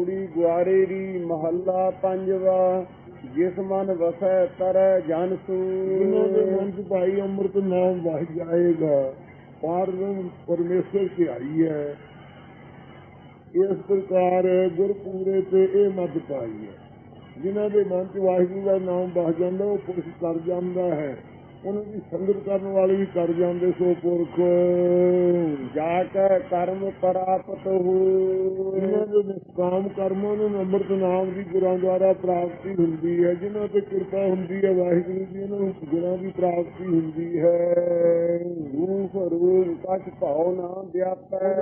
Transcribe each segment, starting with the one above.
ਪੌੜੀ ਗੁਆਰੇ ਦੀ ਮਹੱਲਾ ਪੰਜਵਾ, ਜਿਸ ਮਨ ਵਸੈ ਤਰੈ ਜਨ ਇਹਨਾਂ ਦੇ ਮਨ ਚ ਭਾਈ ਅੰਮ੍ਰਿਤ ਨਾਮ ਵਹ ਜਾਏਗਾ ਪਾਰਬ੍ਰਹਮ ਪਰਮੇਸ਼ਰ ਕੀ ਆਈ ਹੈ। ਇਸ ਪ੍ਰਕਾਰ ਗੁਰਪੂਰੇ ਤੇ ਇਹ ਮਤ ਪਾਈ ਹੈ। ਜਿਨ੍ਹਾਂ ਦੇ ਮਨ ਚ ਵਾਹਿਗੁਰੂ ਦਾ ਨਾਮ ਵਹ ਜਾਂਦਾ, ਉਹ ਪੁਰਖ ਕਰ ਜਾਂਦਾ ਹੈ। ਉਹਨਾਂ ਦੀ ਸੰਗਤ ਕਰਨ ਵਾਲੇ ਵੀ ਕਰ ਜਾਂਦੇ ਸੋ ਪੁਰਖ। ਜਾ ਕੈ ਕਰਮ ਪ੍ਰਾਪਤ ਹੋ। ਇਹਨਾਂ ਦੇ ਨਿਸ਼ਕਾਮ ਕਰਮਾਂ ਨੂੰ ਅੰਮ੍ਰਿਤ ਨਾਮ ਦੀ ਗੁਰਾਂ ਦੁਆਰਾ ਪ੍ਰਾਪਤੀ ਹੁੰਦੀ ਹੈ। ਜਿਨ੍ਹਾਂ ਤੇ ਕਿਰਪਾ ਹੁੰਦੀ ਹੈ ਵਾਹਿਗੁਰੂ ਇਹਨਾਂ ਨੂੰ ਗੁਰਾਂ ਦੀ ਪ੍ਰਾਪਤੀ ਹੁੰਦੀ ਹੈ। ਰੂਪ ਰੂਪ ਕਛ ਭਾਉ ਨਾ ਵਿਆਪੈ।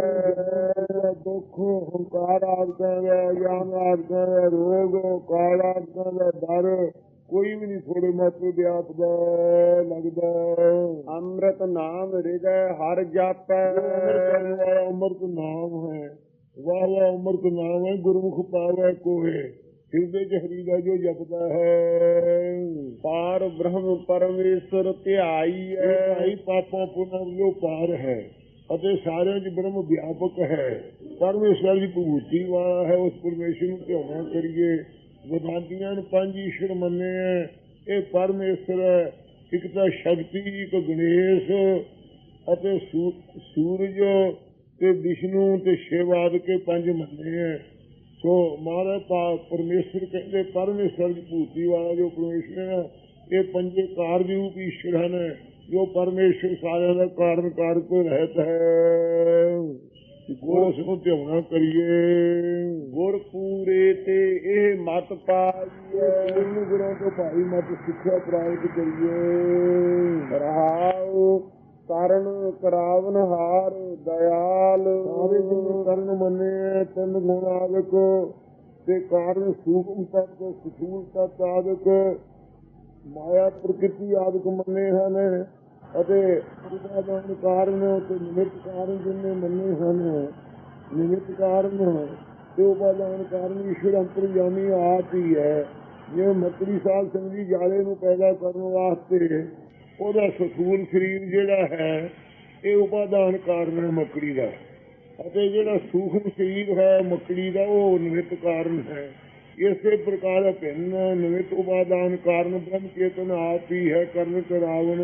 ਦੁੱਖ ਹੰਕਾਰ ਆਦਿਕਾਂ ਦਾ ਗਿਆਨ ਆਦਿਕਾਂ ਦਾ ਰੋਗ ਕਾਲ ਆਦਿਕਾਂ ਦਾ ਡਰ ਕੋਈ ਵੀ ਨਹੀਂ ਥੋੜੇ ਮਾਤਰ ਵਿਆਪਦਾ ਲੱਗਦਾ। ਅੰਮ੍ਰਿਤ ਨਾਮ ਹਿਰਦੈ ਹਰ ਜਾਪੈ। ਅੰਮ੍ਰਿਤ ਨਾਮ ਹੈ। ਵਾਹ ਵਾਹ ਅੰਮ੍ਰਿਤ ਨਾਮ ਹੈ ਗੁਰਮੁਖ ਪਾਵੈ ਕੋਏ ਹਿਰਦੇ ਚ ਹਰੀ ਦਾ ਜੋ ਜਪਦਾ ਹੈ। ਪਾਰ ਬ੍ਰਹਮ ਪਰਮੇਸ਼ਰ ਧਿਆਈ ਹੈ। ਭਾਈ ਪਾਪਾਂ ਪੁੰਨਾਂ ਜੋ ਪਾਰ ਹੈ ਅਤੇ ਸਾਰਿਆਂ 'ਚ ਬ੍ਰਹਮ ਵਿਆਪਕ ਹੈ। ਪਰਮੇਸ਼ਰ ਦੀ ਭੂਤੀ ਵਾਲਾ ਹੈ ਉਸ ਪਰਮੇਸ਼ਰ ਨੂੰ ਧਿਆਉਣਾ ਕਰੀਏ। ਵਿਦਾਂਤੀਆਂ ਨੇ ਪੰਜ ਈਸ਼ਵਰ ਮੰਨੇ ਹੈ ਇਹ ਪਰਮੇਸ਼ਰ ਹੈ। ਇੱਕ ਤਾਂ ਸ਼ਕਤੀ, ਇੱਕ ਗਣੇਸ਼ ਅਤੇ ਸੂਰਜ ਤੇ ਵਿਸ਼ਨੂੰ ਤੇ ਸ਼ਿਵ ਆਦਿ ਕੇ ਪੰਜ ਮੰਨੇ ਹੈ ਸੋ ਮਹਾਰਾਜ, ਪਾ- ਪਰਮੇਸ਼ਰ ਕਹਿੰਦੇ, ਪਰਮੇਸ਼ਰ ਦੀ ਭੂਤੀ ਵਾਲਾ ਜੋ ਪਰਮੇਸ਼ਰ ਹੈ ਇਹ ਪੰਜੇ ਕਾਰਜ ਰੂਪ ਈਸ਼ਵਰ ਹਨ। ਜੋ ਪਰਮੇਸ਼ਰ ਸਾਰਿਆਂ ਦਾ ਕਾਰਨ ਕਾਰਕ ਰਹਿਤ ਹੈ। ਉਸ ਨੂੰ ਧਿਆਉਣਾ ਕਰੀਏ ਗੁਰ ਪੂਰੇ ਤੇ ਇਹ ਮਤ ਪਾਈਐ ਇਹਨੂੰ ਗੁਰਾਂ ਤੋਂ ਭਾਈ ਮਤ ਸਿੱਖਿਆ ਪ੍ਰਾਪਤ ਕਰੀਏ। ਰਹਾਉ ਕਰਨ, ਕਰਾਵਨ ਹਾਰ, ਦਇਆਲ। ਸਾਰੇ ਜਿੰਨੇ ਕਰਨ ਮੰਨੇ ਤਿੰਨ ਗੁਣ ਆਦਿਕ। ਤੇ ਕਾਰਨ ਸੂਖਮ ਤੱਕ ਸਥੂਲ ਤੱਕ ਆਦਿਕ। ਮਾਇਆ ਪ੍ਰਕਿਰਤੀ ਆਦਿਕ ਮੰਨੇ ਹਨ। ਅਤੇ ਉਪਾਦਾਨ ਕਾਰਨ ਤੇ ਨਿਮਿਤ ਕਾਰਨ ਜਿੰਨੇ ਮੰਨੇ ਹਨ, ਨਿਮਿਤ ਕਾਰਨ ਤੇ ਉਪਾਦਾਨ ਕਾਰਨ ਈਸ਼ਵਰ ਅੰਤਰਜਾਮੀ ਆਪ ਹੀ ਹੈ। ਜਿਵੇਂ ਮਤਰੀ ਸਾਧ ਸਿੰਘ ਜੀ ਜਾਲੇ ਨੂੰ ਪੈਦਾ ਕਰਨ ਵਾਸਤੇ ਉਹਦਾ ਸਥੂਲ ਸਰੀਰ ਜਿਹੜਾ ਹੈ, ਇਹ ਉਪਾਦਾਨ ਕਾਰਨ ਹੈ ਮੱਕੜੀ ਦਾ। ਅਤੇ ਜਿਹੜਾ ਸੂਖਮ ਸਰੀਰ ਹੈ, ਮੱਕੜੀ ਦਾ, ਉਹ ਨਿਮਿਤ ਕਾਰਨ ਹੈ। ਇਸੇ ਪ੍ਰਕਾਰ ਭਿੰਨ ਨਿਮਿਤ ਉਪਾਦਾਨ ਕਾਰਨ ਬ੍ਰਹਮ ਚੇਤਨ ਆਪ ਹੀ ਹੈ ਕਰਨ ਕਰਾਵਣ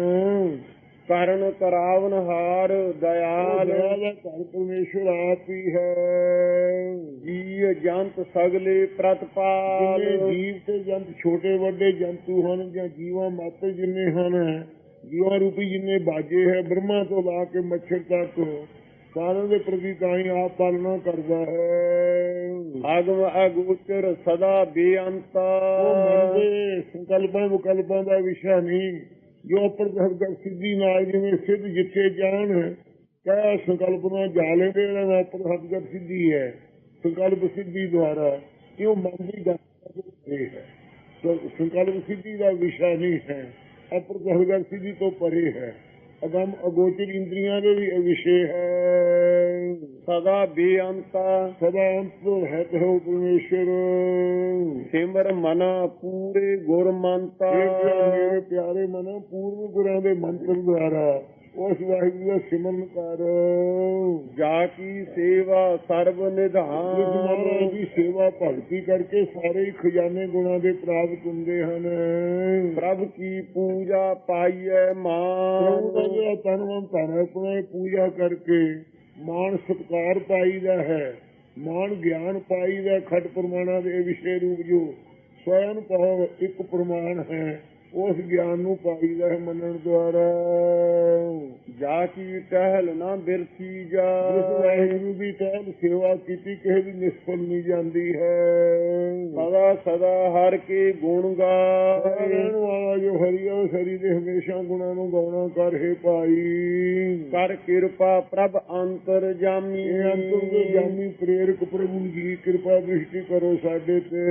ਕਰਨ ਕਰਾਵਨ ਹਾਰ ਦਇਆਲ। ਘਰ ਪਰਮੇਸ਼ਰ ਆਪ ਹੀ ਹੈ। ਜੀ ਜੰਤ ਸਗਲੇ ਪ੍ਰਤਪਾਲ। ਜੀਵ ਤੇ ਜੰਤ ਛੋਟੇ ਵੱਡੇ ਜੰਤੂ ਹਨ ਜਾਂ ਜੀਵਾਂ ਮਾਤਰ ਜਿੰਨੇ ਹਨ ਜੀਵਾਂ ਰੂਪੀ ਜਿੰਨੇ ਬਾਜੇ ਹੈ ਬ੍ਰਹਮਾ ਤੋਂ ਲਾ ਕੇ ਮੱਛਰ ਤੱਕ ਸਾਰਿਆਂ ਦੇ ਪ੍ਰਤੀ ਤਾਂ ਹੀ ਆਪ ਪਾਲਣਾ ਕਰਦਾ ਹੈ। ਅਗਮ ਅਗੋਚਰ ਸਦਾ ਬੇਅੰਤਾ। ਉਹ ਮੰਨਦੇ ਸੰਕਲਪਾਂ ਮੁਕਲਪਾਂ ਦਾ ਵਿਸ਼ਾ ਨਹੀਂ। ਜੋ ਪ੍ਰਗਟ ਸਿੱਧੀ ਨਾਲ ਜਿਵੇਂ ਸਿੱਧ ਜਿੱਥੇ ਜਾਣ, ਕਹਿ ਸੰਕਲਪ ਨਾਲ ਜਾ ਲੈਂਦੇ ਇਹਨਾਂ ਦਾ ਸਿੱਧੀ ਹੈ। ਸੰਕਲਪ ਸਿੱਧੀ ਦੁਆਰਾ ਕਿਉਂ ਮਨ ਦੀ ਗੱਲ ਹੈ। ਸੰਕਲਪ ਸਿੱਧੀ ਦਾ ਵਿਸ਼ਾ ਨਹੀਂ ਹੈ। ਅਪ੍ਰਗਟ ਸਿੱਧੀ ਤੋਂ ਪਰੇ ਹੈ। ਅਗਮ ਅਗੋਚਰ ਇੰਦਰੀਆਂ ਦੇ ਵੀ ਵਿਸ਼ੇ ਹੈ। ਸਦਾ ਬੇਅੰਤਾ ਸਦਾ ਅੰਤ ਹੈ ਤੇ ਪਰਮੇਸ਼ਰ ਸਿਮਰ ਮਨ ਪੂਰੇ ਗੁਰਮੰਤਾ ਮੇਰੇ ਪਿਆਰੇ ਮਨ ਪੂਰਵ ਗੁਰਾਂ ਦੇ ਮੰਤਰ ਦੁਆਰਾ ਉਸ ਵਾਹਿਗੁਰੂ ਦਾ ਸਿਮਰਨ ਕਰ। ਜਾ ਕੀ ਸੇਵਾ ਸਰਬ ਇਸ ਮਹਾਰਾਜ ਨਿਧਾਨ ਦੀ ਸੇਵਾ ਭਗਤੀ ਕਰਕੇ ਸਾਰੇ ਖਜ਼ਾਨੇ ਗੁਣਾਂ ਦੇ ਪ੍ਰਾਪਤ ਹੁੰਦੇ ਹਨ। ਪ੍ਰਭ ਕੀ ਪੂਜਾ ਪਾਈਐ ਪ੍ਰਭੂ ਦਾ ਮਾਨ ਜਿਹੜਾ ਤਨ ਮਨ ਧਨ ਆਪਣਾ ਪੂਜਾ ਕਰਕੇ ਮਾਣ ਸਤਕਾਰ ਪਾਈਦਾ ਹੈ। ਮਾਣ ਗਿਆਨ ਪਾਈਦਾ ਖਟ ਪ੍ਰਮਾਣਾ ਦੇ ਵਿਸ਼ੇ ਰੂਪ ਜੋ ਸਵਯੰ ਭਾਵ ਇੱਕ ਪ੍ਰਮਾਣ ਹੈ। ਉਸ ਗਿਆਨ ਨੂੰ ਪਾਈਦਾ ਹੈ ਮੰਨਣ ਦੁਆਰਾ। ਜਾ ਕੀ ਟਹਿਲ ਨਾ ਬਿਰਥੀ ਜਾ। ਜਿਸ ਵਾਹਿਗੁਰੂ ਦੀ ਟਹਿਲ ਸੇਵਾ ਕੀਤੀ ਕਿਸੇ ਦੀ ਨਿਸਫਲ ਨਹੀਂ ਜਾਂਦੀ ਹੈ। ਸਦਾ ਸਦਾ ਹਰ ਕੇ ਗੁਣ ਗਾਏ। ਰਹਿਣ ਵਾਲਾ ਜੋ ਹਰੀ ਹੈ ਉਸ ਹਰੀ ਦੇ ਹਮੇਸ਼ਾ ਗੁਣਾਂ ਨੂੰ ਗਾਉਣਾ ਕਰ ਹੈ ਭਾਈ। ਕਰ ਕਿਰਪਾ ਪ੍ਰਭ ਅੰਤਰ ਜਾਮੀ। ਅੰਤਰ ਜਾਮੀ ਪ੍ਰੇਰਕ ਪ੍ਰਭੂ ਜੀ ਕਿਰਪਾ ਦ੍ਰਿਸ਼ਟੀ ਕਰੋ ਸਾਡੇ ਤੇ।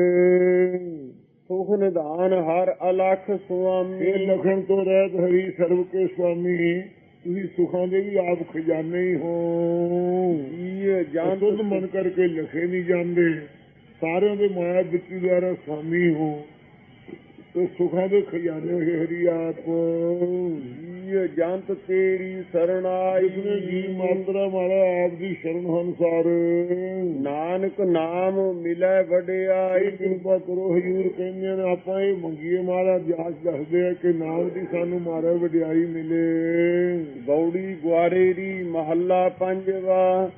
ਸੁਖ ਨਿਧਾਨ ਹਰ ਅਲਖ ਇਹ ਸੁਆਮੀ ਲਖਣ ਤੋਂ ਰਹਿਤ ਹਰੀ ਸਰਬ ਕੇ ਸੁਆਮੀ ਤੁਸੀਂ ਸੁਖਾਂ ਦੇ ਵੀ ਆਪ ਖਜ਼ਾਨੇ ਹੀ ਹੋ। ਇਹ ਜੰਤ ਜੰਤ ਮਨ ਕਰਕੇ ਲਖੇ ਨਹੀਂ ਜਾਂਦੇ। ਸਾਰਿਆਂ ਦੇ ਮਾਇਆ ਬਿੱਤੀ ਦੁਆਰਾ ਸੁਆਮੀ ਹੋ। ਤੇ ਸੁਖਾਂ ਦੇ ਖਜ਼ਾਨੇ ਹੋਏ ਹਰੀ ਆਪ ਜੀ ਜੰਤ ਤੇਰੀ ਸਰਣਾਈ। ਇਸਨੇ ਜੀ ਮਾਤਰਾ ਮਾਰਾ ਆਪ ਦੀ ਸ਼ਰਨ ਅਨੁਸਾਰ। ਨਾਨਕ ਨਾਮ ਮਿਲੈ ਆਈ ਵਡਿਆਈ ਕਿਰਪਾ ਕਰੋ ਹਜੂਰ ਕਹਿੰਦੇ ਨੇ ਆਪਾਂ ਇਹ ਮੰਗੀਏ ਮਾਰਾ ਜਾਸ ਦੱਸਦੇ ਆ ਕਿ ਨਾਮ ਦੀ ਸਾਨੂੰ ਮਾਰਾ ਵਡਿਆਈ ਮਿਲੇ। ਗੌੜੀ ਗੁਆਰੇਰੀ ਮਹੱਲਾ ਪੰਜਵਾ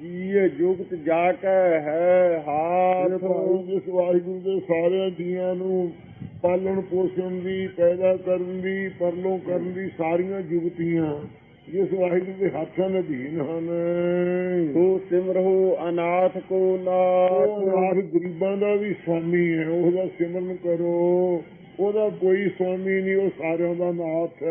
ਜੀ ਜੁਗਤ ਜਾ ਕੇ ਹੈ ਭਾਈ ਜਿਸ ਵਾਹਿਗੁਰੂ ਦੇ ਸਾਰਿਆਂ ਜੀਆਂ ਨੂੰ ਪਾਲਣ ਪੋਸ਼ਣ ਦੀ ਪੈਦਾ ਕਰਨ ਦੀ ਪਰਲੋਂ ਕਰਨ ਦੀ ਸਾਰੀਆਂ ਜੁਗਤੀਆਂ ਜਿਸ ਵਾਹਿਗੁਰੂ ਦੇ ਹੱਥਾਂ ਦੇ ਅਧੀਨ ਹਨ। ਤੂੰ ਸਿਮਰਹੁ ਅਨਾਥ ਕੋ ਨਾਥ। ਗਰੀਬਾਂ ਦਾ ਵੀ ਸਵਾਮੀ ਹੈ ਉਹਦਾ ਸਿਮਰਨ ਕਰੋ। ਉਹਦਾ ਕੋਈ ਸਵਾਮੀ ਨਹੀਂ ਉਹ ਸਾਰਿਆਂ ਦਾ ਨਾਥ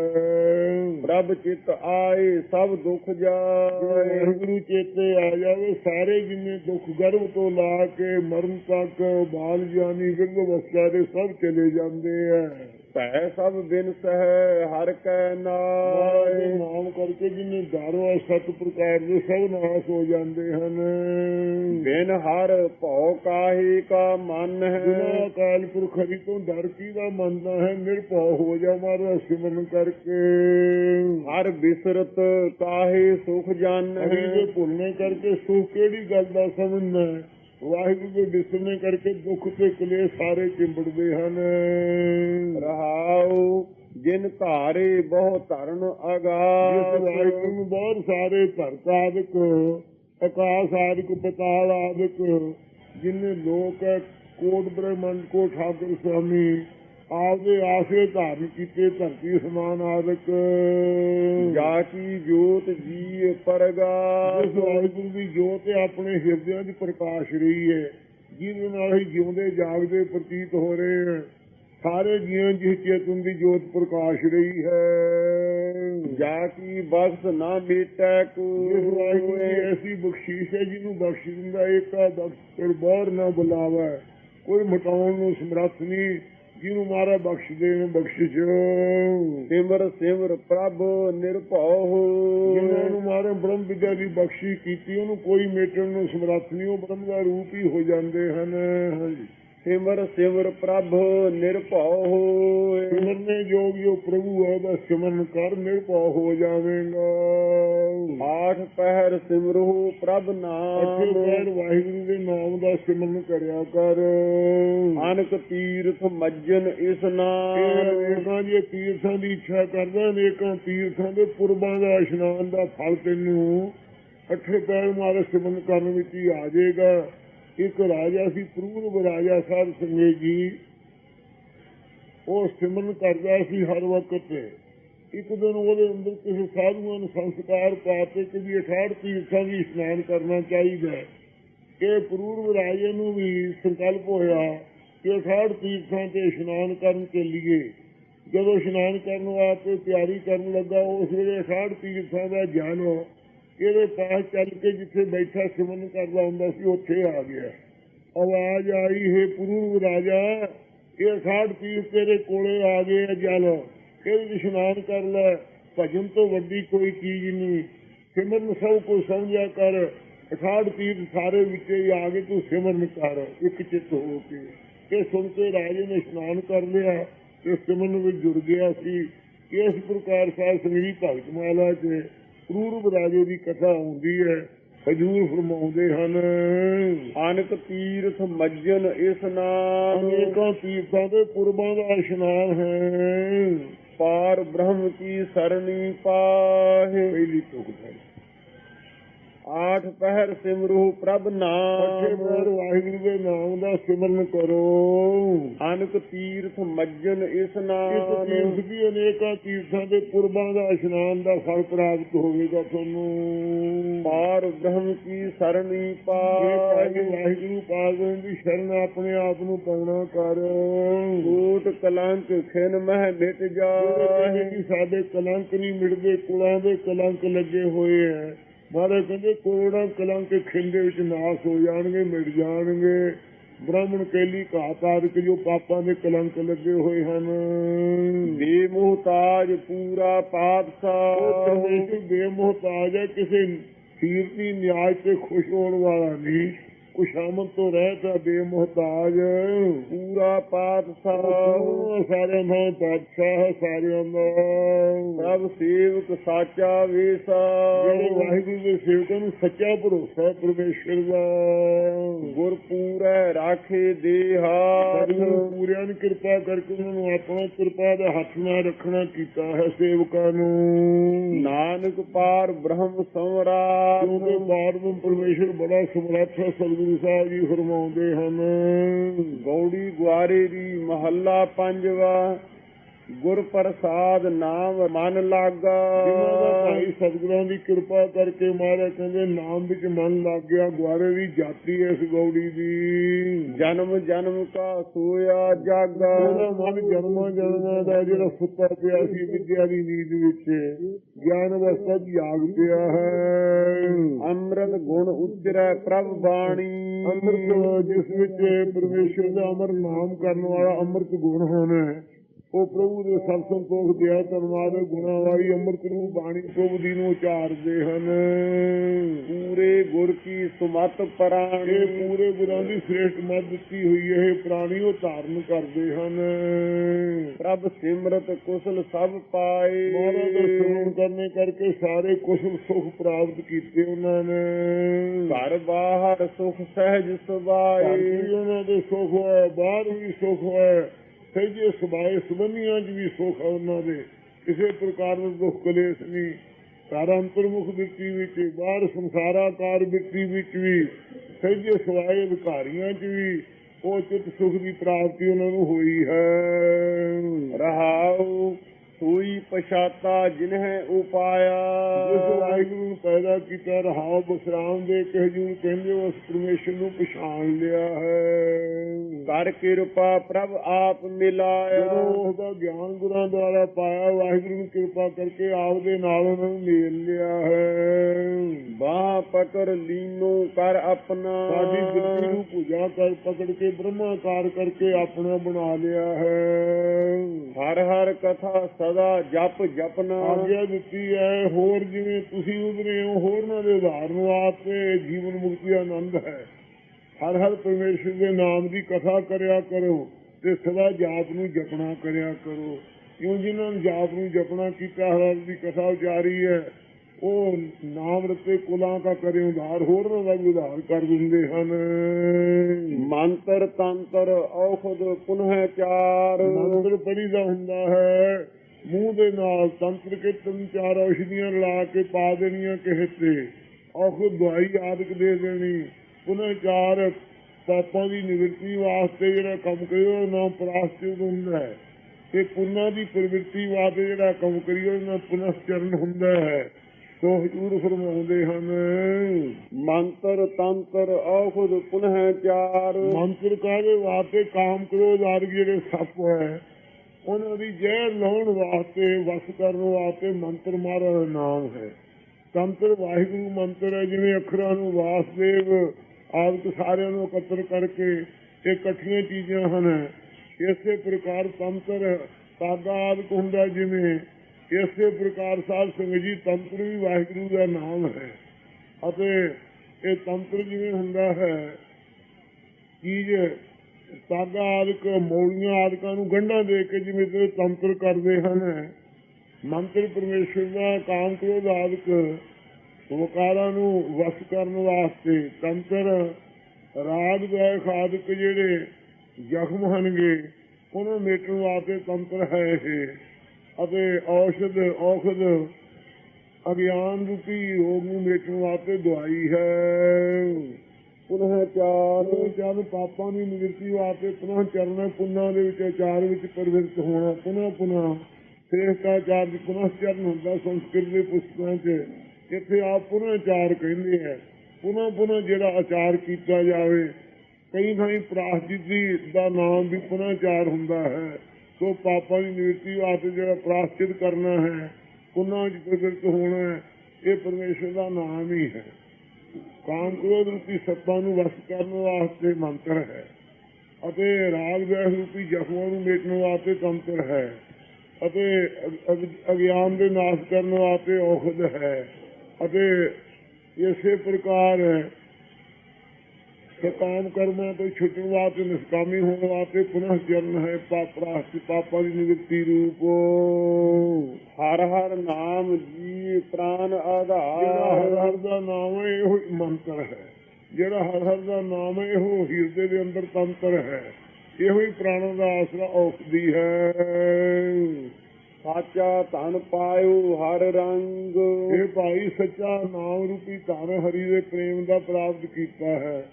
ਪ੍ਰਭ ਚਿਤ ਆਏ ਸਭ ਦੁਖ ਜਾਏ। ਵਾਹਿਗੁਰੂ ਚੇਤੇ ਆ ਜਾਵੇ ਸਾਰੇ ਜਿੰਨੇ ਦੁੱਖ ਗਰਭ ਤੋਂ ਲਾ ਕੇ ਮਰਨ ਤੱਕ ਬਾਲ ਜਾਨੀ ਗਿਰਦ ਅਵਸਥਾ ਦੇ ਸਭ ਚਲੇ ਜਾਂਦੇ ਆ। ਭੈ ਸਭ ਬਿਨ ਸਹਿ ਹਰ ਕੈ ਦੇ ਨਾਏ ਨਾਮ ਕਰਕੇ ਜਿੰਨੇ ਦਾਰੋ ਸਤ ਪ੍ਰਕਾਰ ਦੇ ਸਭ ਨਾਸ ਹੋ ਜਾਂਦੇ ਹਨ। ਬਿਨ ਹਰ ਭਉ ਕਾਹੀ ਕਾ ਮਨ ਬਿਨਾਂ ਹੈ ਅਕਾਲ ਪੁਰਖ ਹਰੀ ਤੋਂ ਡਰ ਕੀ ਦਾ ਮੰਨਦਾ ਹੈ? ਨਿਰਭਉ ਹੋ ਜਾ ਮਾਰਾ ਸਿਮਰਨ ਕਰਕੇ। ਹਰ ਬਿਸਰਤ ਕਾਹੇ ਸੁਖ ਦੇ ਹੈ ਭੁੱਲਣੇ ਕਰਕੇ ਸੁਖ ਕਿਹੜੀ ਗੱਲ ਦਾ ਸਮਝਣਾ ਵਾਹਿਗੁਰੂ ਦੇ ਵਿਸਰਨੇ ਕਰਕੇ ਦੁੱਖ ਤੇ ਕਲੇਸ਼ ਸਾਰੇ ਚਿੰਬੜਦੇ ਹਨ। ਰਹਾਉ ਜਿਨ ਧਾਰੇ ਬਹੁ ਧਰਨ ਜਿਸ ਅਗਾਸ ਵਾਹਿਗੁਰੂ ਨੂੰ ਬਹੁਤ ਸਾਰੇ ਭਰਤ ਆਦਿਕ ਆਕਾਸ਼ ਆਦਿਕ ਪਤਾਲ ਆਦਿਕ ਜਿੰਨੇ ਲੋਕ ਕੋਟ ਬ੍ਰਹਮੰਡ ਕੋ ਠਾਕੁਰ ਸੁਆਮੀ ਆਪਦੇ ਆਸੇ ਧਾਰਨ ਕੀਤੇ ਧਰਤੀ ਸਮਾਨ ਆਦਿਕ। ਜਾ ਕੀ ਜੋਤ ਜੀ ਪਰਗਾਸ ਜਿਸ ਵਾਹਿਗੁਰੂ ਦੀ ਜੋਤ ਆਪਣੇ ਹਿਰਦਿਆਂ 'ਚ ਪ੍ਰਕਾਸ਼ ਰਹੀ ਹੈ ਜਿਹਦੇ ਨਾਲ ਹੀ ਜਿਉਂਦੇ ਜਾਗਦੇ ਪ੍ਰਤੀਤ ਹੋ ਰਹੇ ਹਨ ਸਾਰੇ ਜੀਵਨ ਜਿਸ ਚੇਤਨ ਦੀ ਜੋਤ ਪ੍ਰਕਾਸ਼ ਰਹੀ ਹੈ। ਜਾ ਕੀ ਬਖਸ਼ ਨਾ ਮੇਟੈ ਜਿਸ ਵਾਹਿਗੁਰੂ ਕੋ ਐਸੀ ਬਖਸ਼ੀਸ਼ ਹੈ ਜਿਹਨੂੰ ਬਖਸ਼ ਦਿੰਦਾ ਏਕਾ ਬਖਸ਼ ਫਿਰ ਬਾਹਰ ਨਾ ਬੁਲਾਵੇ। ਕੋਈ ਮਟਾਉਣ ਨੂੰ ਸਮਰੱਥ ਨਹੀਂ। ਜਿਹਨੂੰ ਮਾਰਾ ਬਖਸ਼ ਦੇਣ ਬਖਸ਼ਿਸ਼। ਸਿਮਰ ਸਿਮਰ ਪ੍ਰਭ ਨਿਰਭਉ। ਜਿਨ੍ਹਾਂ ਨੂੰ ਮਾਰੇ ਬ੍ਰਹਮ ਵਿਦਿਆ ਦੀ ਬਖਸ਼ੀ ਕੀਤੀ ਉਹਨੂੰ ਕੋਈ ਮੇਟਣ ਨੂੰ ਸਮਰੱਥ ਨਹੀਂ ਉਹ ਬ੍ਰਹਮ ਦਾ ਰੂਪ ਹੀ ਹੋ ਜਾਂਦੇ ਹਨ। ਹਾਂਜੀ ਸਿਮਰ ਸਿਮਰ ਪ੍ਰਭ ਨਿਰਭਉ ਸਿਮਰਨੇ ਯੋਗ ਜੋ ਪ੍ਰਭੂ ਹੈ ਉਹਦਾ ਸਿਮਰਨ ਕਰ ਨਿਰਭਉ ਹੋ ਜਾਵੇਗਾ। ਆਠ ਪਹਿਰ ਸਿਮਰਹੁ ਪ੍ਰਭ ਅੱਠੇ ਨਾਮ ਵਾਹਿਗੁਰੂ ਦੇ ਨਾਮ ਦਾ ਸਿਮਰਨ ਕਰਿਆ ਕਰ। ਅਨਕ ਤੀਰਥ ਮੱਜਨ ਇਸਨਾਨ ਅਨੇਕਾਂ ਜੇ ਤੀਰਥਾਂ ਦੀ ਇੱਛਾ ਕਰਦਾ ਅਨੇਕਾਂ ਤੀਰਥਾਂ ਦੇ ਪੁਰਬਾਂ ਦਾ ਇਸ਼ਨਾਨ ਦਾ ਫਲ ਤੈਨੂੰ ਅੱਠੇ ਪੈਰ ਮਾਰੇ ਸਿਮਰਨ ਕਰਨ ਵਿੱਚ ਹੀ ਆ ਜਾਏਗਾ। ਇੱਕ ਰਾਜਾ ਸੀ ਪੂਰਬ ਰਾਜਾ ਸਾਹਿਬ ਸੰਗੇ ਜੀ। ਉਹ ਸਿਮਰਨ ਕਰਦਾ ਸੀ ਹਰ ਵਕਤ। ਇੱਕ ਦਿਨ ਉਹਦੇ ਅੰਦਰ ਕਿਸੇ ਸਾਧੂਆਂ ਨੂੰ ਸੰਸਕਾਰ ਪਾਤੇ ਕਿ ਵੀ 68 ਤੀਰਥਾਂ ਦੀ ਇਸ਼ਨਾਨ ਕਰਨਾ ਚਾਹੀਦਾ ਹੈ। ਇਹ ਪੂਰਬ ਰਾਜੇ ਨੂੰ ਵੀ ਸੰਕਲਪ ਹੋਇਆ ਕਿ 68 ਤੀਰਥਾਂ ਤੇ ਇਸ਼ਨਾਨ ਕਰਨ ਕੇ ਲਈ ਜਦੋਂ ਇਸ਼ਨਾਨ ਕਰਨ ਵਾਸਤੇ ਤਿਆਰੀ ਕਰਨ ਲੱਗਾ, ਉਸ ਵੇਲੇ 68 ਤੀਰਥਾਂ ਦਾ ਗਿਆਨ ਇਹਦੇ ਪਾਸ ਚੱਲ ਕੇ ਜਿੱਥੇ ਬੈਠਾ ਸਿਮਰਨ ਕਰਦਾ ਹੁੰਦਾ ਸੀ, ਉੱਥੇ ਆ ਗਿਆ। ਆਵਾਜ਼ ਆਈ, ਹੈ ਪੂਰਬ ਰਾਜਾ, ਇਹ 68 ਤੀਰਥ ਤੇਰੇ ਕੋਲੇ ਆ ਗਏ ਜਲ ਇਹਦੇ ਇਸ਼ਨਾਨ ਕਰ ਲੈ। ਭਜਨ ਤੋਂ ਵੱਡੀ ਕੋਈ ਚੀਜ਼ ਨਹੀਂ। ਸਿਮਰਨ ਸਭ ਕੁਝ ਸਮਝਿਆ ਕਰ। 68 ਪੀਰ ਸਾਰੇ ਵਿੱਚ ਹੀ ਆ ਗਏ, ਤੂੰ ਸਿਮਰਨ ਕਰ, ਇੱਕ ਚਿੱਤ ਹੋ ਕੇ। ਇਹ ਸੁਣ ਕੇ ਰਾਜੇ ਨੇ ਇਸ਼ਨਾਨ ਕਰ ਲਿਆ ਤੇ ਸਿਮਰਨ ਵਿੱਚ ਜੁੜ ਗਿਆ ਸੀ। ਇਸ ਪ੍ਰਕਾਰ ਸਾਧ ਸੰਗਰੀ ਭਗਤ ਮਾਲਾ 'ਚ ਪੂਰਬ ਰਾਜੇ ਦੀ ਕਥਾ ਹੁੰਦੀ ਹੈ। ਹਜੂਰ ਫਰਮਾਉਂਦੇ ਹਨ ਅਨਕ ਤੀਰਥ ਮੱਜਨ ਇਸ ਨਾਮ। ਅਨੇਕਾਂ ਤੀਰਥਾਂ ਦੇ ਪੁਰਬਾਂ ਦਾ ਇਸ਼ਨਾਨ ਹੈ। ਪਾਰ ਬ੍ਰਹਮ ਕੀ ਸਰਣੀ ਪਾਹੇ। ਪਹਿਲੀ ਤੁਕ ਹੈ। ਆਠ ਪਹਿਰ ਸਿਮਰਹੁ ਪ੍ਰਭ ਅੱਠੇ ਨਾਮ ਪੈਰ ਵਾਹਿਗੁਰੂ ਦੇ ਨਾਮ ਦਾ ਸਿਮਰਨ ਕਰੋ। ਅਨਕ ਤੀਰਥ ਮੱਜਨ ਇਸ ਇਸਨਾਨ ਤੀਰਥ ਦੀ ਅਨੇਕਾਂ ਤੀਰਥਾਂ ਦੇ ਪੁਰਬਾਂ ਦਾ ਇਸ਼ਨਾਨ ਦਾ ਫਲ ਪ੍ਰਾਪਤ ਹੋਵੇਗਾ ਤੁਹਾਨੂੰ। ਪਾਰ ਬ੍ਰਹਮ ਕੀ ਸਰਣੀ ਪਾਏ ਵਾਹਿਗੁਰੂ ਪਾਲਣ ਦੀ ਸ਼ਰਨ ਆਪਣੇ ਆਪ ਨੂੰ ਪਾਉਣਾ ਕਰ। ਕੋਟ ਕਲੰਕ ਖਿਨ ਮਹਿ ਮਿਟ ਜਾਏ। ਸਾਡੇ ਕਲੰਕ ਨਹੀਂ ਮਿਟਦੇ ਕੁਲਾਂ ਦੇ ਕਲੰਕ ਲੱਗੇ ਹੋਏ ਐ। ਮਹਾਰਾਜ ਕਹਿੰਦੇ ਕੋੜਾ ਕਲੰਕ ਖਿੰਦੇ ਵਿੱਚ ਨਾਸ ਹੋ ਜਾਣਗੇ ਮਿਟ ਜਾਣਗੇ। ਬ੍ਰਾਹਮਣ ਕੇਲੀ ਘਾਤਾਰਕ ਜੋ ਪਾਪਾਂ ਦੇ ਕਲੰਕ ਲੱਗੇ ਹੋਏ ਹਨ। ਬੇਮੁਹਤਾਜ ਪੂਰਾ ਉਹ ਪਾਤਸ਼ਾਹ ਕਿ ਬੇਮੁਹਤਾਜ ਹੈ ਕਿਸੇ ਸੀਰਤੀ ਨਿਆਜ ਤੇ ਖੁਸ਼ ਹੋਣ ਵਾਲਾ ਨਹੀਂ। ਕੁਸ਼ਾਮਤ ਤੋਂ ਰਹਿਤ ਬੇਮੁਹਤਾਜ ਪੂਰਾ ਪਾਤਸ਼ਾਹ ਸਾਰਿਆਂ ਦਾ ਪਾਤਸ਼ਾਹ ਸਾਰਿਆਂ ਦਾ। ਪ੍ਰਭ ਸੇਵਕ ਸਾਚਾ ਵੇਸਾ। ਜਿਹੜੇ ਵਾਹਿਗੁਰੂ ਦੇ ਸੇਵਕਾਂ ਨੂੰ ਸੱਚਾ ਭਰੋਸਾ ਪਰਮੇਸ਼ਰ ਦਾ। ਗੁਰ ਪੂਰੈ ਰਾਖੇ ਦੇਹਾ। ਪੂਰਿਆਂ ਨੇ ਕਿਰਪਾ ਕਰਕੇ ਉਹਨਾਂ ਨੂੰ ਆਪਣਾ ਕਿਰਪਾ ਦਾ ਹੱਥ ਨਾਲ ਰੱਖਣਾ ਕੀਤਾ ਹੈ ਸੇਵਕਾਂ ਨੂੰ। ਨਾਨਕ ਪਾਰ ਬ੍ਰਹਮ ਸਮਰਾਟ। ਕਿਉਂਕਿ ਬਾਰਵੇਂ ਪਰਮੇਸ਼ਰ ਬੜਾ ਸਮਰੱਥ ਹੈ ਸਤਿਗੁਰੂ ਸਾਹਿਬ ਜੀ ਫਰਮਾਉਂਦੇ ਹਨ ਗੌੜੀ ਗੁਆਰੇ ਦੀ ਮਹੱਲਾ ਪੰਜਵਾ ਗੁਰ ਪ੍ਰਸਾਦ ਨਾਮ ਮਨ ਲਾਗਾ। ਦਾ ਭਾਈ ਸਤਿਗੁਰਾਂ ਦੀ ਕਿਰਪਾ ਕਰਕੇ ਮਹਾਰਾਜ ਕਹਿੰਦੇ ਨਾਮ ਵਿੱਚ ਮਨ ਲੱਗ ਗਿਆ ਗੁਆਰੇ ਦੀ ਜਾਤੀ ਇਸ ਗੌੜੀ ਦੀ। ਜਨਮ ਜਨਮ ਕਾ ਸੋਇਆ ਜਾਗਾ। ਉਹਦਾ ਮਨ ਜਨਮਾਂ ਜਨਮਾਂ ਦਾ ਜਿਹੜਾ ਸੁੱਤਾ ਪਿਆ ਸੀ ਵਿਦਿਆ ਦੀ ਨੀਂਦ ਵਿੱਚ ਗਿਆਨ ਅਵਸਥਾ 'ਚ ਜਾਗ ਪਿਆ ਹੈ। ਅੰਮ੍ਰਿਤ ਗੁਣ ਉਚਰੈ ਪ੍ਰਭ ਬਾਣੀ। ਅੰਮ੍ਰਿਤ ਜਿਸ ਵਿੱਚ ਪਰਮੇਸ਼ਰ ਦਾ ਅਮਰ ਨਾਮ ਕਰਨ ਵਾਲਾ ਅੰਮ੍ਰਿਤ ਗੁਣ ਹੋਣਾ। ਹੈ ਉਹ ਪ੍ਰਭੂ ਦੇ ਸਤ ਸੰਤੋਖ ਦਿਆ ਧਰਮਾਂ ਦੇ ਗੁਣਾਂ ਵਾਲੀ ਅੰਮ੍ਰਿਤ ਨੂੰ ਬਾਣੀ ਪ੍ਰਭੂ ਦੀ ਨੂੰ ਉਚਾਰਦੇ ਹਨ। ਪੂਰੇ ਗੁਰ ਕੀ ਸੁਮਤ ਪ੍ਰਾਣੀ। ਇਹ ਪੂਰੇ ਗੁਰਾਂ ਦੀ ਸ੍ਰੇਸ਼ਟ ਮੱਤ ਦਿੱਤੀ ਹੋਈ ਇਹ ਪ੍ਰਾਣੀ ਉਹ ਧਾਰਨ ਕਰਦੇ ਹਨ। ਪ੍ਰਭ ਸਿਮਰਤ ਕੁਸਲ ਸਭ ਪਾਏ। ਮਹਾਰਾਜ ਦਾ ਸ਼ਰਣ ਕਰਨੇ ਕਰਕੇ ਸਾਰੇ ਕੁਸ਼ਲ ਸੁਖ ਪ੍ਰਾਪਤ ਕੀਤੇ ਉਹਨਾਂ ਨੇ। ਘਰ ਬਾਹਰ ਸੁਖ ਸਹਿਜ ਵੀ ਉਹਨਾਂ ਦੇ ਸੁਖ ਹੈ ਬਾਹਰ ਵੀ ਸੁਖ ਹੈ ਸਹਿਜੇ ਸੁਭਾਏ ਸੁਬੰਧੀਆਂ 'ਚ ਵੀ ਸੁਖ ਉਹਨਾਂ ਦੇ, ਕਿਸੇ ਪ੍ਰਕਾਰ ਦਾ ਦੁੱਖ ਕਲੇਸ਼ ਨਹੀਂ। ਘਰ ਅੰਤਰਮੁਖ ਬਿਰਤੀ ਵਿੱਚ ਬਾਹਰ ਸੰਸਾਰਾਕਾਰ ਬਿਰਤੀ ਵਿੱਚ ਵੀ ਸਹਿਜੇ ਸਵਾਏ ਅਧਿਕਾਰੀਆਂ 'ਚ ਵੀ, ਉਹ ਚਿਤ ਸੁਖ ਦੀ ਪ੍ਰਾਪਤੀ ਉਹਨਾਂ ਨੂੰ ਹੋਈ ਹੈ। ਰਹਾਉ। ਸੂਈ ਪਛਾਤਾ ਜਿਨਹਿ ਜਿਸ ਉਪਾਇਆ ਵਾਹਿਗੁਰੂ ਨੂੰ ਪੈਦਾ ਕੀਤਾ ਰਹਾਉ ਬਸਰਾਮ ਦੇ ਕਹਿ ਜੂ ਕਹਿੰਦੇ ਉਸ ਪਰਮੇਸ਼ਰ ਨੂੰ ਪਛਾਣ ਲਿਆ ਹੈ। ਕਰ ਕਿਰਪਾ ਪ੍ਰਭ ਆਪ ਮਿਲਾਇਆ। ਜਦੋਂ ਉਹਦਾ ਗਿਆਨ ਗੁਰਾਂ ਦੁਆਰਾ ਪਾਇਆ ਵਾਹਿਗੁਰੂ ਨੇ ਕਿਰਪਾ ਕਰਕੇ ਆਪ ਦੇ ਨਾਲ ਉਹਨਾਂ ਨੂੰ ਮੇਲ ਲਿਆ ਹੈ। ਬਾਹ ਪਕੜ ਲੀਨੋ ਕਰ ਆਪਣਾ। ਸਾਡੀ ਬਿਰਤੀ ਨੂੰ ਪੂਜਾ ਕਰ ਪਕੜ ਕੇ ਬ੍ਰਹਮਾਕਾਰ ਕਰਕੇ ਆਪਣਾ ਬਣਾ ਲਿਆ ਹੈ। ਹਰ ਹਰ ਕਥਾ ਸਦਾ ਜਪ ਜਪਨਾ। ਆਗਿਆ ਦਿੱਤੀ ਹੈ। ਹੋਰ ਜਿਵੇਂ ਤੁਸੀਂ ਉਭਰੇ ਹੋ ਹੋਰਨਾਂ ਦੇ ਉਦਾਹਰਨ ਵਾਸਤੇ ਜੀਵਨ ਮੁਕਤੀ ਆਨੰਦ ਹੈ। ਹਰ ਹਰ ਪਰਮੇਸ਼ਰ ਦੇ ਨਾਮ ਦੀ ਕਥਾ ਕਰਿਆ ਕਰੋ ਤੇ ਸਦਾ ਜਾਪ ਨੂੰ ਜਪਣਾ ਕਰਿਆ ਕਰੋ। ਕਿਉਂ ਜਿਨ੍ਹਾਂ ਨੇ ਜਾਪ ਨੂੰ ਜਪਣਾ ਕੀਤਾ ਹਰ ਹਰ ਦੀ ਕਥਾ ਉਚਾਰੀ ਹੈ ਉਹ ਨਾਮ ਰਤੇ ਕੁਲਾਂ ਦਾ ਕਰੇ ਉਧਾਰ ਹੋਰਨਾਂ ਦਾ ਵੀ ਉਧਾਰ ਕਰ ਦਿੰਦੇ ਹਨ। ਮੰਤਰ ਤੰਤਰ ਔਖਦ ਪੁਨਹ ਚਾਰ। ਮੰਤਰ ਪੜੀ ਦਾ ਹੁੰਦਾ ਹੈ। ਮੂੰਹ ਦੇ ਨਾਲ ਤੰਤਰ ਕੇ ਤਿੰਨ ਚਾਰ ਔਸ਼ਧੀਆਂ ਲਾ ਕੇ ਪਾ ਦੇਣੀਆਂ ਕਿਸੇ ਤੇ। ਔਖ ਦਵਾਈ ਆਦਿਕ ਦੇ ਦੇਣੀ। ਪੁਨः ਚਾਰ ਪਾਪਾਂ ਦੀ ਨਿਵਰਤੀ ਵਾਸਤੇ ਜਿਹੜਾ ਕੰਮ ਕਰਿਓ ਉਹ ਨਾਮ ਹੁੰਦਾ ਹੈ। ਤੇ ਪੁੰਨਾਂ ਦੀ ਪ੍ਰਵਿਰਤੀ ਵਾਸਤੇ ਜਿਹੜਾ ਕੰਮ ਕਰਿਓ ਉਹ ਨਾਮ ਪੁਨਸਚਰਨ ਹੁੰਦਾ ਹੈ। ਸੋ ਹਜੂਰ ਫਰਮਾਉਂਦੇ ਹਨ, ਮੰਤਰ, ਤੰਤਰ ਔਖਦ ਪੁਨਹ ਚਾਰ ਮੰਤਰ ਕਾਹਦੇ ਵਾਸਤੇ? ਕਾਮ ਕ੍ਰੋਧ ਆਦਿ ਜਿਹੜੇ ਸੱਪ ਹੈ। ਉਹਨਾਂ ਦੀ ਜ਼ਹਿਰ ਲਾਉਣ ਵਾਸਤੇ, ਵਸ ਕਰਨ ਵਾਸਤੇ ਮੰਤਰ ਮਹਾਰਾਜ ਦਾ ਨਾਮ ਹੈ। ਤੰਤਰ ਵਾਹਿਗੁਰੂ ਮੰਤਰ ਹੈ, ਜਿਵੇਂ ਅੱਖਰਾਂ ਨੂੰ ਵਾਸਦੇਵ ਆਦਿਕ ਸਾਰਿਆਂ ਨੂੰ ਇਕੱਤਰ ਕਰਕੇ ਇਹ ਇਕੱਠੀਆਂ ਚੀਜ਼ਾਂ ਹਨ। ਇਸੇ ਪ੍ਰਕਾਰ ਤੰਤਰ ਤਾਗਾ ਆਦਿਕ ਹੁੰਦਾ ਜਿਵੇਂ ਇਸੇ ਪ੍ਰਕਾਰ ਸਾਹਿਬ ਸਿੰਘ ਜੀ, ਤੰਤਰ ਵੀ ਵਾਹਿਗੁਰੂ ਦਾ ਨਾਮ ਹੈ। ਅਤੇ ਇਹ ਤੰਤਰ ਜਿਵੇਂ ਹੁੰਦਾ ਹੈ, ਚੀਜ਼ ਤਾਗਾ ਆਦਿਕ ਮੌਲੀਆਂ ਆਦਿਕਾਂ ਨੂੰ ਗੰਢਾਂ ਦੇ ਕੇ ਜਿਵੇਂ ਤੇ ਤੰਤਰ ਕਰਦੇ ਹਨ। ਮੰਤਰ ਪਰਮੇਸ਼ਰ ਦਾ ਕਾਮ ਕ੍ਰੋਧ ਆਦਿਕ ਵਕਾਰਾਂ ਨੂੰ ਵਸ ਕਰਨ ਵਾਸਤੇ ਤੰਤਰ ਰਾਗ ਵੈਖ ਆਦਿਕ ਜਿਹੜੇ ਜ਼ਖਮ ਹਨਗੇ ਉਹਨਾਂ ਨੂੰ ਮੇਟਣ ਵਾਸਤੇ ਤੰਤਰ ਹੈ ਇਹ। ਅਤੇ ਔਸ਼ਧ ਔਖਦ ਅਗਿਆਨ ਰੂਪੀ ਰੋਗ ਨੂੰ ਮੇਟਣ ਵਾਸਤੇ ਦਵਾਈ ਹੈ। ਪੁਨਹ ਚਾਰ। ਉਹ ਜਦ ਪਾਪਾਂ ਦੀ ਨਿਵਰਤੀ ਵਾਸਤੇ ਪੁਨः ਚਰਨ, ਪੁੰਨਾਂ ਦੇ ਵਿੱਚ, ਆਚਾਰ ਵਿੱਚ ਪਰਵਿਰਤ ਹੋਣਾ, ਪੁਨः ਪੁਨः ਸ੍ਰੇਸ਼ਟਾਚਾਰ ਦੀ ਪੁਨः ਚਰਨ ਹੁੰਦਾ ਸੰਸਕ੍ਰਿਤ ਦੇ ਪੁਸਤਕਾਂ 'ਚ। ਇੱਥੇ ਆਪ ਪੁਨः ਚਾਰ ਕਹਿੰਦੇ ਹੈ। ਪੁਨः ਪੁਨः ਜਿਹੜਾ ਆਚਾਰ ਕੀਤਾ ਜਾਵੇ, ਕਈ ਥਾਈਂ ਪ੍ਰਾਸ਼ਚਿਤ ਦਾ ਨਾਮ ਵੀ ਪੁਨः ਚਾਰ ਹੁੰਦਾ ਹੈ। ਸੋ ਪਾਪਾਂ ਦੀ ਨਿਵਰਤੀ ਵਾਸਤੇ ਜਿਹੜਾ ਪ੍ਰਾਸ਼ਚਿਤ ਕਰਨਾ ਹੈ, ਪੁਨः ਚ ਪ੍ਰਵਿਰਤ ਹੋਣਾ, ਇਹ ਪਰਮੇਸ਼ਰ ਦਾ ਨਾਮ ਹੀ ਹੈ। ਕਾਮ ਕ੍ਰੋਧ ਰੂਪੀ ਸੱਤਾ ਨੂੰ ਵਸ ਕਰਨ ਵਾਸਤੇ ਮੰਤਰ ਹੈ। ਅਤੇ ਰਾਗ ਵੈਖ ਰੂਪੀ ਜ਼ਖਮਾਂ ਨੂੰ ਮੇਟਣ ਵਾਸਤੇ ਤੰਤਰ ਹੈ। ਅਤੇ ਅਗਿਆਨ ਦੇ ਨਾਸ਼ ਕਰਨ ਵਾਸਤੇ ਔਖਦ ਹੈ। ਅਤੇ ਇਸੇ ਪ੍ਰਕਾਰ ਸਕਾਮ ਕਰਮਾਂ ਤੋਂ ਛੁੱਟਣ ਵਾਸਤੇ ਨਿਸ਼ਕਾਮੀ ਹੋਣ ਵਾਸਤੇ ਪੁਨः ਜਨਮ ਹੈ। ਪਾਪਰਾ ਪਾਪਾਂ ਦੀ ਨਿਵਰਤੀ ਰੂਪ ਹਰ ਹਰ ਨਾਮ ਜੀ, ਪ੍ਰਾਨ ਆਧਾਰ। ਹਰ ਹਰ ਦਾ ਨਾਮ ਹੈ, ਇਹੋ ਮੰਤਰ ਹੈ। ਜਿਹੜਾ ਹਰ ਹਰ ਦਾ ਨਾਮ ਹੈ, ਇਹੋ ਹਿਰਦੇ ਦੇ ਅੰਦਰ ਤੰਤਰ ਹੈ। ਇਹੋ ਹੀ ਪ੍ਰਾਣਾਂ ਦਾ ਆਸਰਾ ਔਖਦੀ ਹੈ। ਸਾਚਾ ਧਨ ਪਾਇਓ ਹਰ ਰੰਗ। ਇਹ ਭਾਈ ਸੱਚਾ ਨਾਮ ਰੂਪੀ ਧਨ ਹਰੀ ਦੇ ਪ੍ਰੇਮ ਦਾ ਪ੍ਰਾਪਤ ਕੀਤਾ ਹੈ।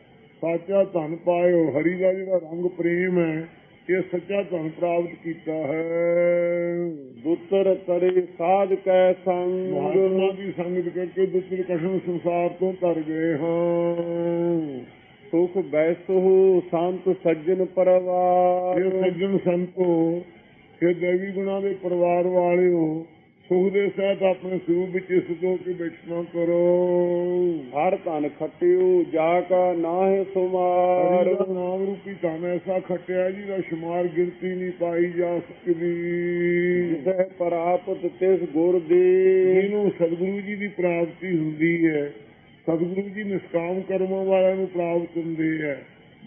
ਸੱਚਾ ਧਨ ਪਾਇਓ ਹਰੀ ਦਾ ਜਿਹੜਾ ਰੰਗ ਪ੍ਰੇਮ ਹੈ ਇਹ ਸੱਚਾ ਧਨ ਪ੍ਰਾਪਤ ਕੀਤਾ ਹੈ। ਦੁੱਤਰ ਤਰੇ ਸਾਧ ਕੈ ਸੰਗ। ਮਹਾਤਮਾ ਦੀ ਸੰਗਤ ਕਰਕੇ ਦੁੱਤਰ ਕਸ਼ਮ ਸੰਸਾਰ ਤੋਂ ਤਰ ਗਏ ਹਾਂ। ਸੁਖ ਬੈਸੁ ਸੰਤ ਸੱਜਣ ਇਹ ਪਰਵਾਰ ਸੱਜਣ ਸੰਤੋ ਇਹ ਦੇਵੀ ਗੁਣਾ ਦੇ ਪਰਿਵਾਰ ਵਾਲਿਓ ਸੁਖ ਦੇ ਸਹਿਤ ਆਪਣੇ ਸਰੂਪ ਵਿੱਚ ਸਤੋ ਕੇ ਬੈਠਣਾ ਕਰੋ। ਹਰ ਧਨ ਖਟਿਓ ਜਾ ਕਾ ਨਾਹਿ ਸੁਮਾਰ ਨਾਮ ਰੂਪੀ ਧਨ ਐਸਾ ਖੱਟਿਆ ਜੀ ਦਾ ਸ਼ੁਮਾਰ ਗਿਣਤੀ ਨਹੀਂ ਪਾਈ ਜਾ ਸਕਦੀ। ਜਿਸੈ ਪ੍ਰਾਪਤ ਤਿਸ ਗੁਰ ਦੀ। ਜਿਹਨੂੰ ਸਤਿਗੁਰੂ ਜੀ ਦੀ ਪ੍ਰਾਪਤੀ ਹੁੰਦੀ ਹੈ ਸਤਿਗੁਰੂ ਜੀ ਨਿਸ਼ਕਾਮ ਕਰਮਾਂ ਵਾਲਿਆਂ ਨੂੰ ਪ੍ਰਾਪਤ ਹੁੰਦੇ ਹੈ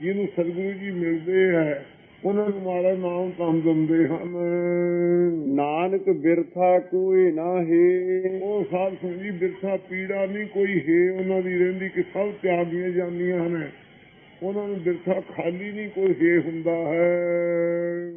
ਜਿਹਨੂੰ ਸਤਿਗੁਰੂ ਜੀ ਮਿਲਦੇ ਹੈ ਉਹਨਾਂ ਨੂੰ ਮਾਰਾ ਨਾਮ ਕੰਮ ਦਿੰਦੇ ਹਨ। ਨਾਨਕ ਬਿਰਥਾ ਕੋਈ ਨਾ ਨਾਹੀ ਉਹ ਸਭ ਸੰਗੀ ਬਿਰਥਾ, ਪੀੜਾ ਨਹੀਂ ਕੋਈ ਹੈ। ਉਹਨਾਂ ਦੀ ਰਹਿੰਦੀ ਕਿ ਸਭ ਤਿਆਗੀਆਂ ਜਾਂਦੀਆਂ ਹਨ। ਉਹਨਾਂ ਨੂੰ ਬਿਰਥਾ ਖਾਲੀ ਨਹੀਂ ਕੋਈ ਹੈ ਹੁੰਦਾ ਹੈ।